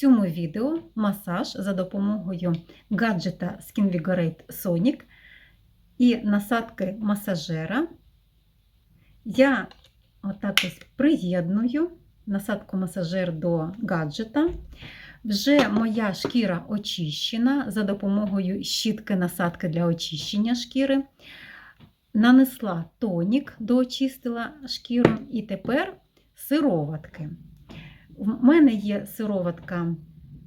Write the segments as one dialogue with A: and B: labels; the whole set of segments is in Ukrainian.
A: цьому відео масаж за допомогою гаджета Skin Sonic і насадки масажера. Я отак ось приєдную насадку масажер до гаджета. Вже моя шкіра очищена за допомогою щітки насадки для очищення шкіри. Нанесла тонік, доочистила шкіру, і тепер сироватки. У мене є сироватка,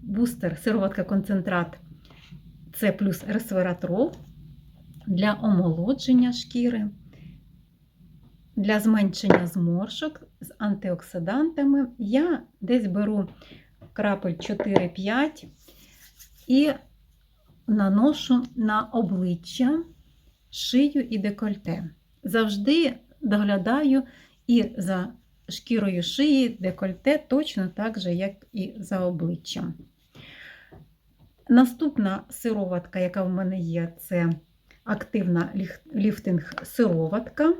A: бустер, сироватка концентрат С плюс ресвератрол для омолодження шкіри, для зменшення зморшок з антиоксидантами. Я десь беру крапель 4-5 і наношу на обличчя, шию і декольте. Завжди доглядаю і за шкірою шиї, декольте, точно так же, як і за обличчям. Наступна сироватка, яка в мене є, це активна ліфтинг-сироватка.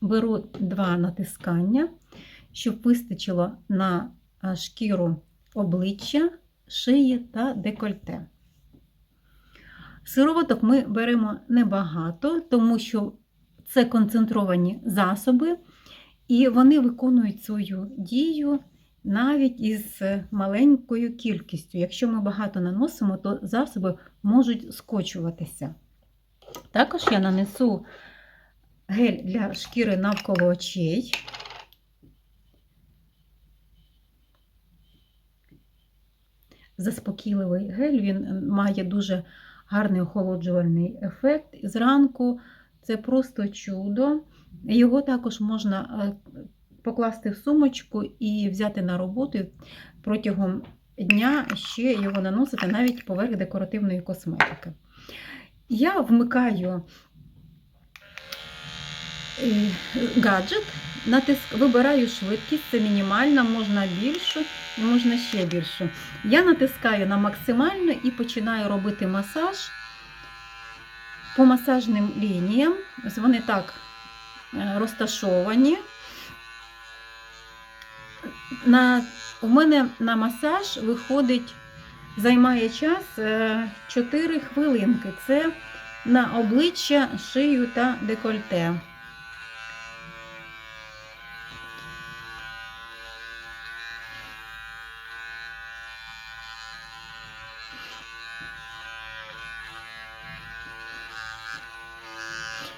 A: Беру два натискання, щоб вистачило на шкіру обличчя, шиї та декольте. Сироваток ми беремо небагато, тому що це концентровані засоби, і вони виконують свою дію навіть із маленькою кількістю. Якщо ми багато наносимо, то засоби можуть скочуватися. Також я нанесу гель для шкіри навколо очей. Заспокійливий гель, він має дуже гарний охолоджувальний ефект. Зранку це просто чудо. Його також можна покласти в сумочку і взяти на роботу протягом дня ще його наносити навіть поверх декоративної косметики. Я вмикаю гаджет, натиск, вибираю швидкість, це мінімальна, можна більшу і можна ще більшу. Я натискаю на максимальну і починаю робити масаж по масажним лініям. Ось Вони так розташовані. На, У мене на масаж виходить, займає час 4 хвилинки. Це на обличчя, шию та декольте.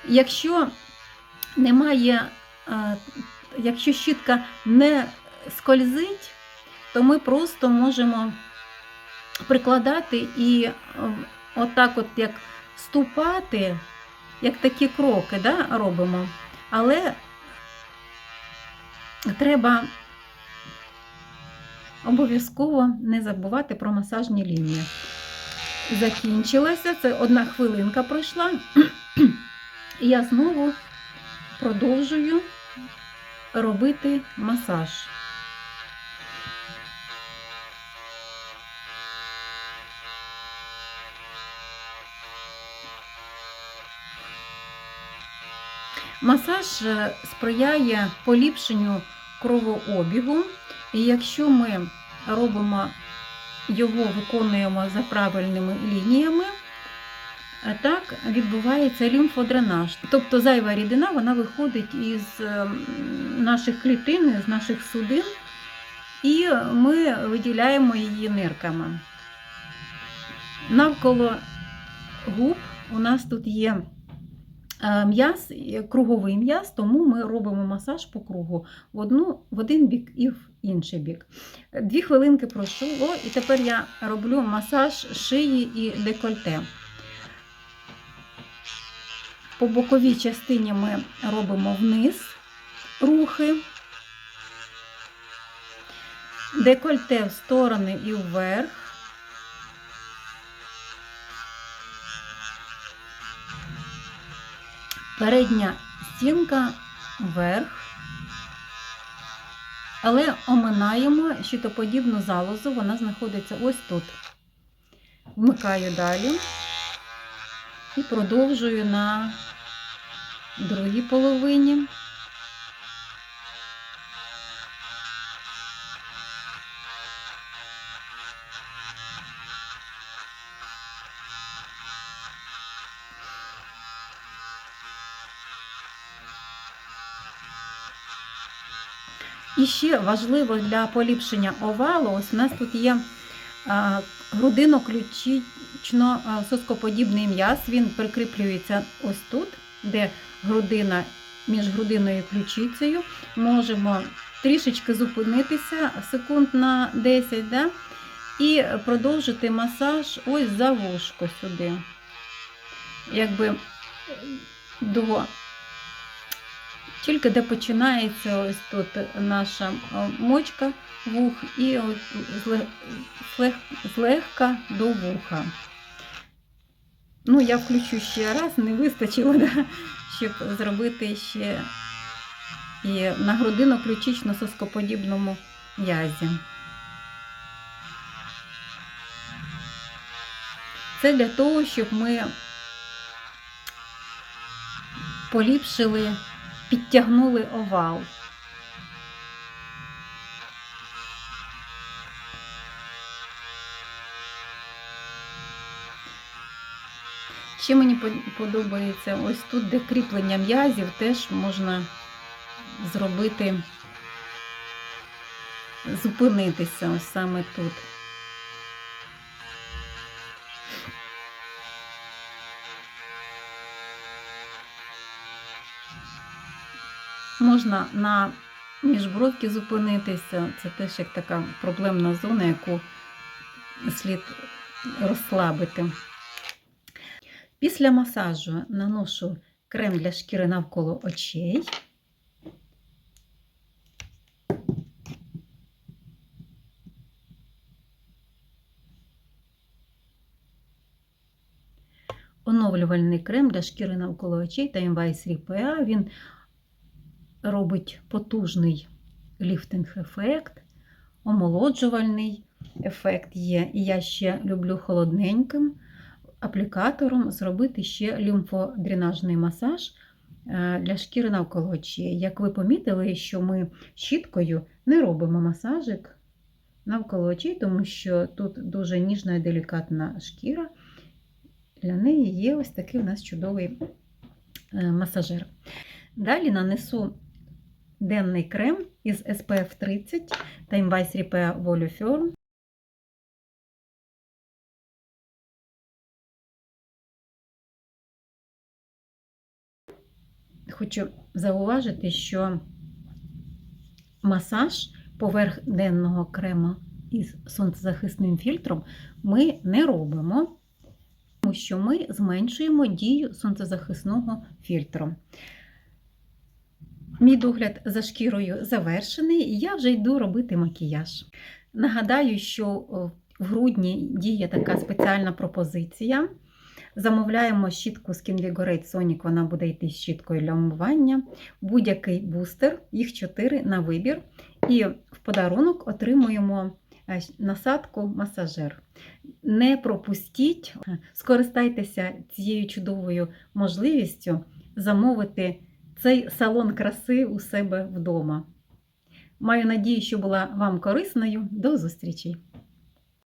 A: Якщо немає, якщо щітка не скользить, то ми просто можемо прикладати і отак, от як ступати, як такі кроки да, робимо. Але треба обов'язково не забувати про масажні лінії. Закінчилася, це одна хвилинка пройшла. І я знову продовжую робити масаж. Масаж сприяє поліпшенню кровообігу, і якщо ми робимо його, виконуємо за правильними лініями, так відбувається лімфодренаж. Тобто зайва рідина вона виходить із наших клітин, з наших судин, і ми виділяємо її нирками. Навколо губ у нас тут є м'яз, круговий м'яз, тому ми робимо масаж по кругу в, одну, в один бік і в інший бік. Дві хвилинки пройшло, і тепер я роблю масаж шиї і декольте. По боковій частині ми робимо вниз рухи, декольте в сторони і вверх. Передня стінка вверх, але оминаємо щитоподібну залозу, вона знаходиться ось тут. Вмикаю далі і продовжую на другій половині. І ще важливо для поліпшення овалу, ось у нас тут є а, грудино-ключично-соскоподібний м'яз. Він прикріплюється ось тут, де грудина між грудиною і ключицею. Можемо трішечки зупинитися секунд на 10, да? і продовжити масаж ось за вушко сюди. Якби до тільки де починається ось тут наша мочка вух і злегка до вуха. Ну, я включу ще раз, не вистачило, да, щоб зробити ще і на грудино-ключично-соскоподібному язі. Це для того, щоб ми поліпшили, підтягнули овал. Ще мені подобається ось тут, де кріплення м'язів, теж можна зробити, зупинитися ось саме тут. Можна на міжбровки зупинитися. Це теж як така проблемна зона, яку слід розслабити. Після масажу наношу крем для шкіри навколо очей. Оновлювальний крем для шкіри навколо очей та Invice PA. Він робить потужний ліфтинг-ефект, омолоджувальний ефект є. І я ще люблю холодненьким аплікатором зробити ще лімфодренажний масаж е, для шкіри навколо очей. Як ви помітили, що ми щіткою не робимо масажик навколо очей, тому що тут дуже ніжна і делікатна шкіра. Для неї є ось такий у нас чудовий е, масажер. Далі нанесу денний крем із SPF 30 та Invice Repair Voluform. Хочу зауважити, що масаж поверх денного крема із сонцезахисним фільтром ми не робимо, тому що ми зменшуємо дію сонцезахисного фільтру. Мій догляд за шкірою завершений, і я вже йду робити макіяж. Нагадаю, що в грудні діє така спеціальна пропозиція. Замовляємо щітку Skin Vigorate Sonic, вона буде йти з щіткою для умивання. Будь-який бустер, їх 4 на вибір. І в подарунок отримуємо е, насадку масажер. Не пропустіть, скористайтеся цією чудовою можливістю замовити цей салон краси у себе вдома. Маю надію, що була вам корисною. До зустрічі!